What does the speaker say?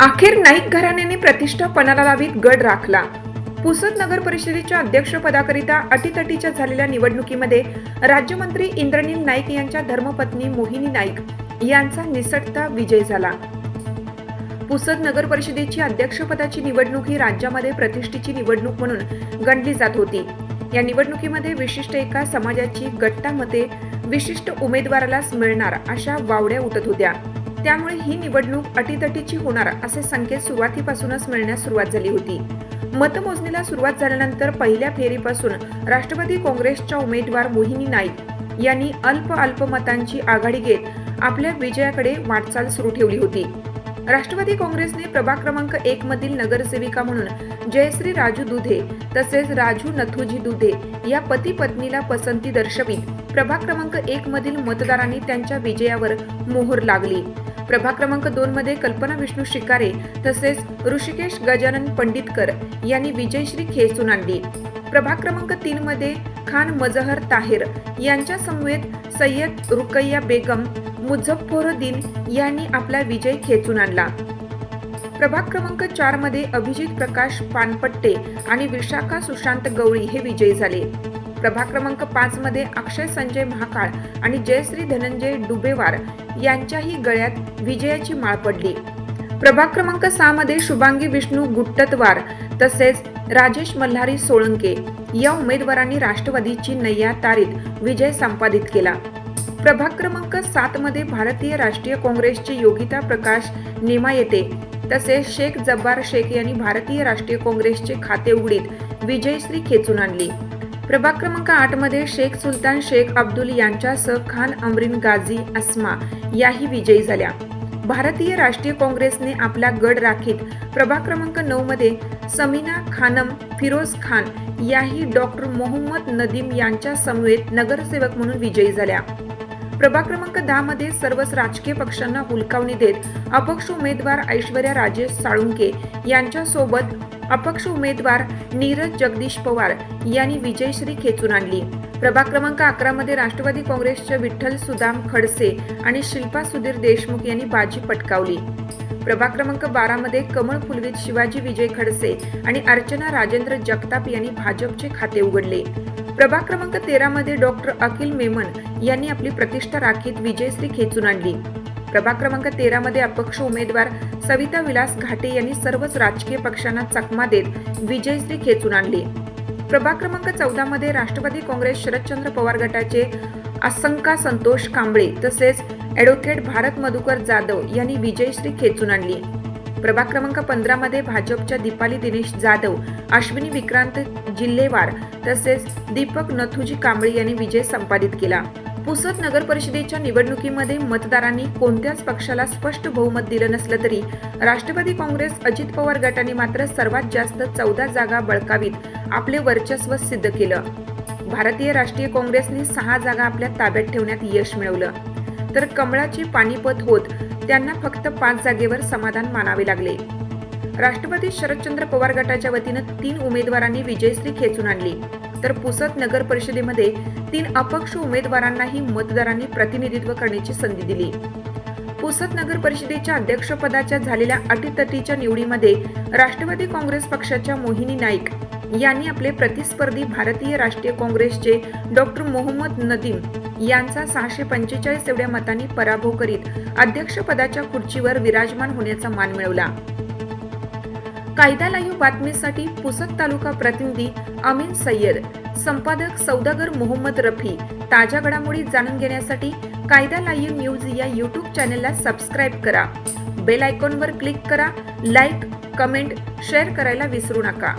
अखेर नाईक घराण्याने प्रतिष्ठा पणाला लावीत गड राखला. पुसद नगर परिषदेच्या अध्यक्षपदाकरिता अटीतटीच्या झालेल्या निवडणुकीमध्ये राज्यमंत्री इंद्रनील नाईक यांच्या धर्मपत्नी मोहिनी नाईक यांचा निसटता विजय झाला. पुसद नगर परिषदेची अध्यक्षपदाची निवडणूक ही राज्यामध्ये प्रतिष्ठेची निवडणूक म्हणून गणली जात होती. या निवडणुकीमध्ये विशिष्ट एका समाजाची गट्टा मते विशिष्ट उमेदवारालाच मिळणार अशा वावड्या उठत होत्या. त्यामुळे ही निवडणूक अटीतटीची होणार असे संकेत सुरुवातीपासूनच मिळण्यास सुरुवात झाली होती. मतमोजणीला सुरुवात झाल्यानंतर पहिल्या फेरीपासून राष्ट्रवादी काँग्रेसच्या उमेदवार मोहिनी नाईक यांनी अल्प अल्प मतांची आघाडी घेत आपल्या विजयाकडे वाटचाल सुरू ठेवली होती. राष्ट्रवादी काँग्रेसने प्रभाग क्रमांक एक मधील नगरसेविका म्हणून जयश्री राजू दुधे तसेच राजू नथुजी दुधे या पती पत्नीला पसंती दर्शवित प्रभाग क्रमांक एक मधील मतदारांनी त्यांच्या विजयावर मोहर लागली. प्रभाग क्रमांक दोन मध्ये कल्पना विष्णू शिकारे तसेच ऋषिकेश गजानन पंडितकर यांनी विजयश्री खेचून आणली. प्रभाग क्रमांक तीन मध्ये खान मजहर ताहेर यांच्या समवेत सय्यद रुकैया बेगम मुझफ्फरुद्दीन यांनी आपला विजय खेचून आणला. प्रभाग क्रमांक चारमध्ये अभिजित प्रकाश पानपट्टे आणि विशाखा सुशांत गवळी हे विजयी झाले. प्रभाग क्रमांक पाच मध्ये अक्षय संजय महाकाळ आणि जयश्री धनंजय डुबेवार यांच्याही गळ्यात विजयाची माळ पडली. प्रभाग क्रमांक सहा मध्ये शुभांगी विष्णू गुट्टतवार तसेच राजेश मल्हारी सोळंके या उमेदवारांनी राष्ट्रवादीची नय्या तारीत विजय संपादित केला. प्रभाग क्रमांक सात मध्ये भारतीय राष्ट्रीय काँग्रेसचे योगिता प्रकाश नेमा येते. तसेच शेख जब्बार शेख यांनी भारतीय राष्ट्रीय काँग्रेसचे खाते उघडीत विजयश्री खेचून आणली. प्रभाग क्रमांक आठमध्ये शेख सुलतान शेख अब्दुल यांच्यासह खान अमरीन गाझी अस्मा याही विजयी झाल्या. भारतीय राष्ट्रीय काँग्रेसने आपला गड राखीत प्रभाग क्रमांक नऊ मध्ये समीना खानम फिरोज खान याही डॉक्टर मोहम्मद नदीम यांच्या समवेत नगरसेवक म्हणून विजयी झाल्या. प्रभाग क्रमांक दहा मध्ये सर्वच राजकीय पक्षांना हुलकावणी देत अपक्ष उमेदवार ऐश्वर्या राजेश साळुंके यांच्यासोबत अपक्ष उमेदवार नीरज जगदीश पवार यांनी विजयश्री खेचून आणली. प्रभाग क्रमांक अकरा मध्ये राष्ट्रवादी काँग्रेसच्या विठ्ठल सुदाम खडसे आणि शिल्पा सुधीर देशमुख यांनी बाजी पटकावली. प्रभाग क्रमांक बारा मध्ये कमळ फुलवीत शिवाजी विजय खडसे आणि अर्चना राजेंद्र जगताप यांनी भाजपचे खाते उघडले. प्रभाग क्रमांक तेरा मध्ये डॉक्टर अखिल मेमन यांनी आपली प्रतिष्ठा राखीत विजयश्री खेचून आणली. प्रभाग क्रमांक तेरा मध्ये अपक्ष उमेदवार सविता विलास घाटे यांनी सर्वच राजकीय पक्षांना चकमा देत विजयश्री खेचून आणली. प्रभाग क्रमांक चौदा मध्ये राष्ट्रवादी काँग्रेस शरदचंद्र पवार गटाचे असंका संतोष कांबळे तसेच ॲडव्होकेट भारत मधुकर जाधव यांनी विजयश्री खेचून आणली. प्रभाग क्रमांक पंधरामध्ये भाजपच्या दीपाली दिनेश जाधव अश्विनी विक्रांत जिल्हेवार तसेच दीपक नथुजी कांबळे यांनी विजय संपादित केला. पुसद नगर परिषदेच्या निवडणुकीमध्ये मतदारांनी कोणत्याच पक्षाला स्पष्ट बहुमत दिलं नसलं तरी राष्ट्रवादी काँग्रेस अजित पवार गटाने मात्र सर्वात जास्त चौदा जागा बळकावीत आपले वर्चस्व सिद्ध केलं. भारतीय राष्ट्रीय काँग्रेसने सहा जागा आपल्या ताब्यात ठेवण्यात यश मिळवलं. तर कमळाची पानिपत होत त्यांना फक्त पाच जागेवर समाधान मानावे लागले. राष्ट्रवादी शरदचंद्र पवार गटाच्या वतीनं तीन उमेदवारांनी विजयश्री खेचून आणली. तर पुसद नगर परिषदेमध्ये तीन अपक्ष उमेदवारांनाही मतदारांनी प्रतिनिधित्व करण्याची संधी दिली. पुसद नगर परिषदेच्या अध्यक्षपदाच्या झालेल्या अटीतटीच्या निवडीमध्ये राष्ट्रवादी काँग्रेस पक्षाच्या मोहिनी नाईक यांनी आपले प्रतिस्पर्धी भारतीय राष्ट्रीय काँग्रेसचे डॉक्टर मोहम्मद नदीम यांचा सहाशे पंचेचाळीस एवढ्या मतांनी पराभव करीत अध्यक्षपदाच्या खुर्चीवर विराजमान होण्याचा मान मिळवला. कायदा लाईव्ह बातमीसाठी पुसद तालुका प्रतिनिधी अमीन सय्यद संपादक सौदागर मोहम्मद रफी ताज्या घडामोडी जाणून घेण्यासाठी कायदा लाईव्ह न्यूज या यूट्यूब चॅनलला सबस्क्राईब करा. बेल आयकॉनवर क्लिक करा लाईक कमेंट शेअर करायला विसरू नका.